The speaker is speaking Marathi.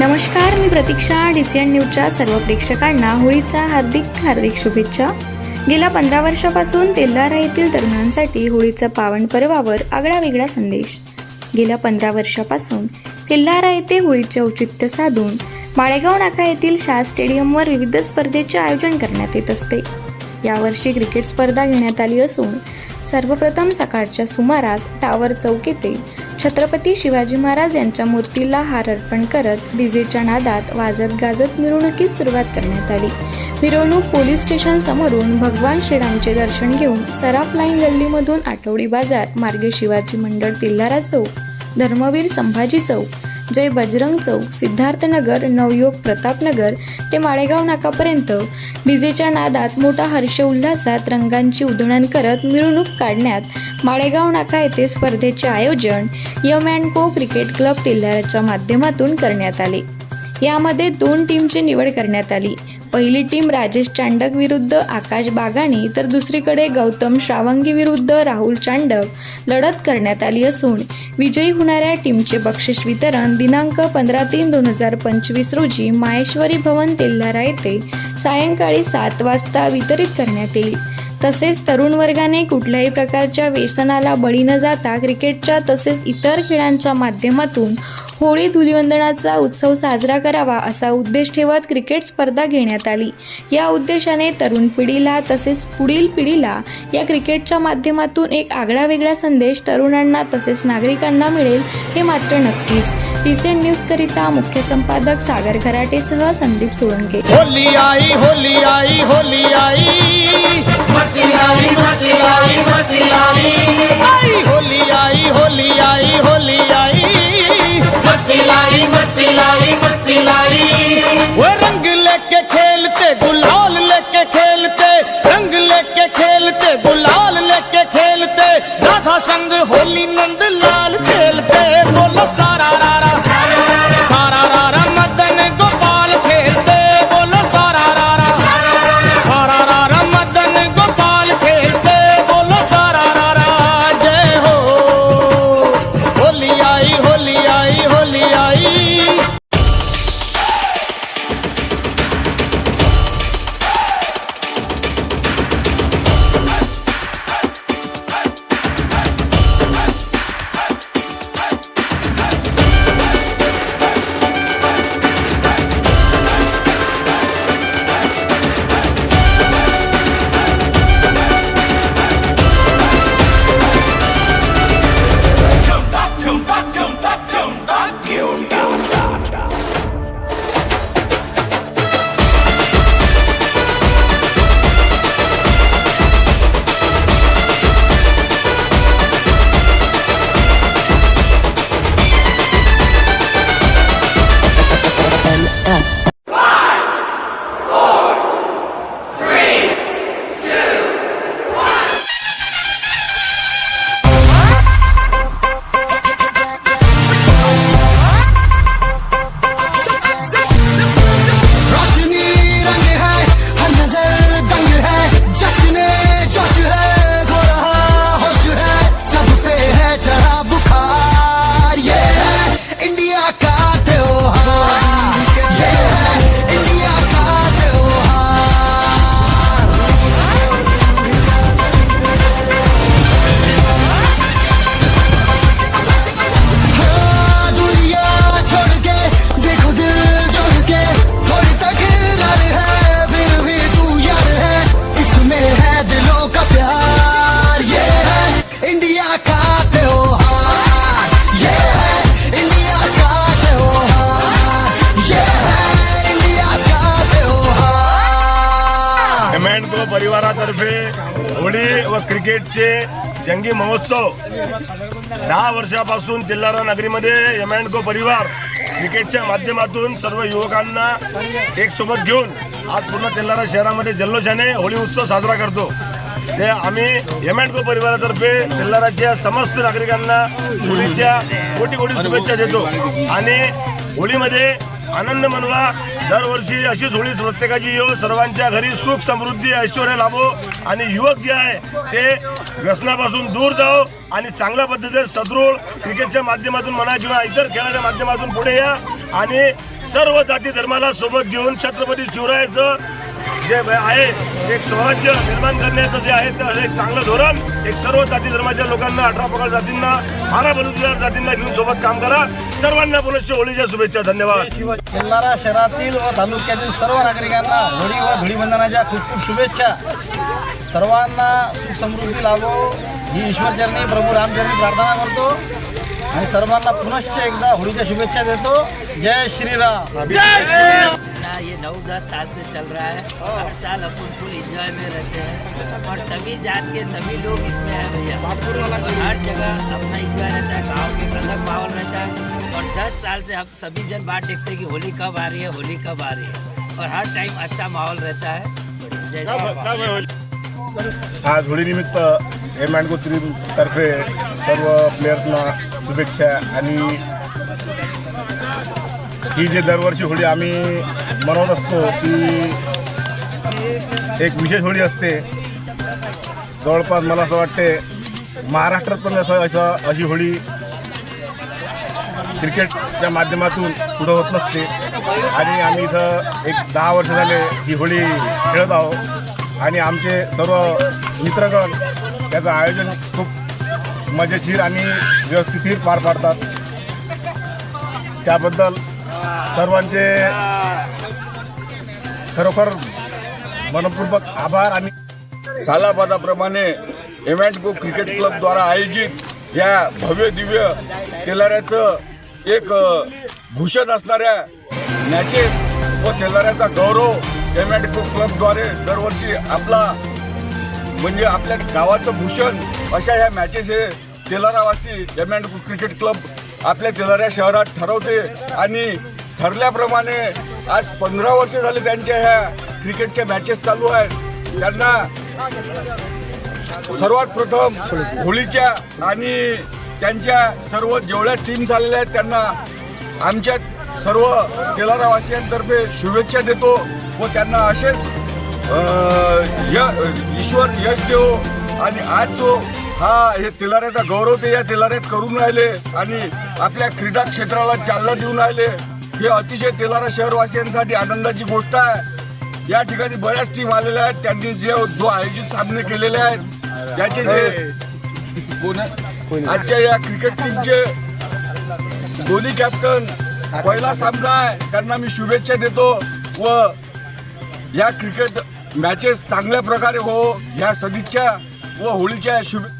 नमस्कार मी प्रतीक्षा डिसियन न्यूजच्या सर्व प्रेक्षकांना होळीच्या हार्दिक हार्दिक शुभेच्छा. गेल्या पंधरा वर्षापासून तेल्हारा येथील तरुणांसाठी होळीचा पावन पर्वावर आगळा वेगळा संदेश. गेल्या पंधरा वर्षापासून तेल्हारा येथे होळीचे औचित्य साधून माळेगाव नाका येथील शाह स्टेडियमवर विविध स्पर्धेचे आयोजन करण्यात येत असते. यावर्षी क्रिकेट स्पर्धा घेण्यात आली असून सर्वप्रथम सकाळच्या सुमारास टावर चौक येथे छत्रपती शिवाजी महाराज यांच्या मूर्तीला हार अर्पण करत डीजेच्या नादात वाजत गाजत मिरवणुकीस सुरुवात करण्यात आली. मिरवणूक पोलीस स्टेशन समोरून भगवान श्रीरामचे दर्शन घेऊन सराफ लाईन गल्लीमधून आठवडी बाजार मार्गे शिवाजी मंडळ तिल्हारा चौक धर्मवीर संभाजी चौक जय बजरंग चौक सिद्धार्थनगर नवयुवक प्रतापनगर ते माळेगाव नाकापर्यंत. डीजेच्या नादात मोठा हर्ष उल्हासात रंगांची उधळण करत मिरवणूक काढण्यात माळेगाव नाका येथे स्पर्धेचे आयोजन M and co cricket club तिल्हाराच्या माध्यमातून करण्यात आले. यामध्ये दोन टीमची निवड करण्यात आली. पहिली टीम राजेश चांडक विरुद्ध आकाश बागाणी तर दुसरीकडे गौतम श्रावंगी विरुद्ध राहुल चांडक लढत करण्यात आली असून विजयी होणाऱ्या टीमचे बक्षीस वितरण दिनांक पंधरा तीन दोन हजार पंचवीस रोजी माहेश्वरी भवन तेल्हारा येथे सायंकाळी सात वाजता वितरित करण्यात येईल. तसेच तरुण वर्गाने कुठल्याही प्रकारच्या व्यसनाला बळी न जाता क्रिकेटच्या तसेच इतर खेळांच्या माध्यमातून होळी धुलिवंदनाचा उत्सव साजरा करावा असा उद्देश ठेवत क्रिकेट स्पर्धा घेण्यात आली. या उद्देशाने तरुण पिढीला तसेच पुढील पिढीला या क्रिकेटच्या माध्यमातून एक आगळा वेगळा संदेश तरुणांना तसेच नागरिकांना मिळेल हे मात्र नक्कीच. रिसेंट न्यूजकरिता मुख्य संपादक सागर खराटेसह संदीप सोळंके. होली आई होली आई होली आई. मस्ती मस्ती मस्ती आई. होली आई संग होली नंद परिवारातर्फे होळी व क्रिकेटचे जंगी महोत्सव. दहा वर्षापासून तिल्लारा नगरीमध्ये एम अँड को परिवार क्रिकेटच्या माध्यमातून सर्व युवकांना एक सोबत घेऊन आज पूर्ण तेल्हारा शहरामध्ये जल्लोषाने होळी उत्सव साजरा करतो. ते आम्ही एम अँड को परिवारातर्फे तेल्हाराच्या समस्त नागरिकांना होळीच्या कोटी कोटी शुभेच्छा देतो. आणि होळीमध्ये आनंद मनवा दरवर्षी अशीच होळी प्रत्येकाची येऊ सर्वांच्या घरी सुख समृद्धी ऐश्वर लाभो. आणि युवक जे आहे ते व्यसनापासून दूर जाओ आणि चांगल्या पद्धतीने सदृढ क्रिकेटच्या माध्यमातून म्हणा किंवा इतर खेळाच्या माध्यमातून पुढे या. आणि सर्व जाती धर्माला सोबत घेऊन छत्रपती शिवरायाचं जे आहे एक स्वराज्य निर्माण करण्याचं जे आहे ते एक चांगलं धोरण. एक सर्व जाती धर्माच्या लोकांना अठरा पगड जातींना बारा बलुतेदार जातींना घेऊन सोबत काम करा. सर्वांना पुनश्च होळीच्या शुभेच्छा धन्यवाद. तेलारा शहरातील व तालुक्यातील सर्व नागरिकांना होळी व धुळीबंधनाच्या खूप खूप शुभेच्छा. सर्वांना सुख समृद्धी लाभो. ही ईश्वरचरणी प्रभू रामचरणी प्रार्थना करतो. आणि सर्वांना पुनश्च एकदा होळीच्या शुभेच्छा देतो. जय श्रीराम. ना ये नौ दस साल से चल रहा है। हर साल अपन फुल इंजॉय में रहते हैं। और सभी जात के सभी लोग इसमें है भैया। और हर जगह अपना इंजॉय रहता है। गाँव के अलग माहौल रहता है। और दस साल से हम सभी जन बात देखते हैं कि होली कब आ रही है होली कब आ रही है। और हर टाइम अच्छा माहौल रहता है। आज होळीनिमित्त एम अँड तर्फे सर्व प्लेयर्सना शुभेच्छा आणि ही जे दरवर्षी होळी आम्ही मनवत असतो ती एक विशेष होळी असते. जवळपास मला असं वाटते महाराष्ट्रात पण असं असं अशी होळी क्रिकेटच्या माध्यमातून पुढं होत नसते. आणि आम्ही इथं एक दहा वर्ष झाले ही होळी खेळत आहोत. आणि आमचे सर्व मित्रगण त्याचं आयोजन खूप मजेशीर आणि व्यवस्थितशीर पार पाडतात. त्याबद्दल सर्वांचे खरोखर मनपूर्वक आभार आणि सालाबादाप्रमाणे एमॅन्टको क्रिकेट क्लबद्वारा आयोजित या भव्य दिव्य तेलाऱ्याचं एक भूषण असणाऱ्या मॅचेस व तेलाऱ्याचा गौरव एमॅन्टको क्लबद्वारे दरवर्षी आपला म्हणजे आपल्या गावाचं भूषण अशा ह्या मॅचेस हे तेलारावासी एमॅन्टको क्रिकेट क्लब आपल्या तेलाऱ्या शहरात ठरवते आणि ठरल्याप्रमाणे आज पंधरा वर्ष झाले त्यांच्या ह्या क्रिकेटच्या मॅचेस चालू आहेत. त्यांना सर्वात प्रथम होळीच्या आणि त्यांच्या सर्व जेवढ्या टीम झालेल्या आहेत त्यांना आमच्या सर्व तेलारावासियांतर्फे शुभेच्छा देतो व त्यांना असेच ईश्वर यश देव आणि आज जो हा हे तेलाऱ्याचा गौरव ते या तेलाऱ्यात करून राहिले आणि आपल्या क्रीडा क्षेत्राला चालना देऊन राहिले. हे अतिशय तेलारा शहरवासियांसाठी आनंदाची गोष्ट आहे. या ठिकाणी बऱ्याच टीम आलेल्या आहेत. त्यांनी जे जो आयोजित सामने केलेले आहेत याचे जे कोण आजच्या या क्रिकेट टीमचे दोन्ही कॅप्टन पहिला सामना आहे. त्यांना मी शुभेच्छा देतो व या क्रिकेट मॅचेस चांगल्या प्रकारे हो ह्या सदिच्छा व होळीच्या शुभे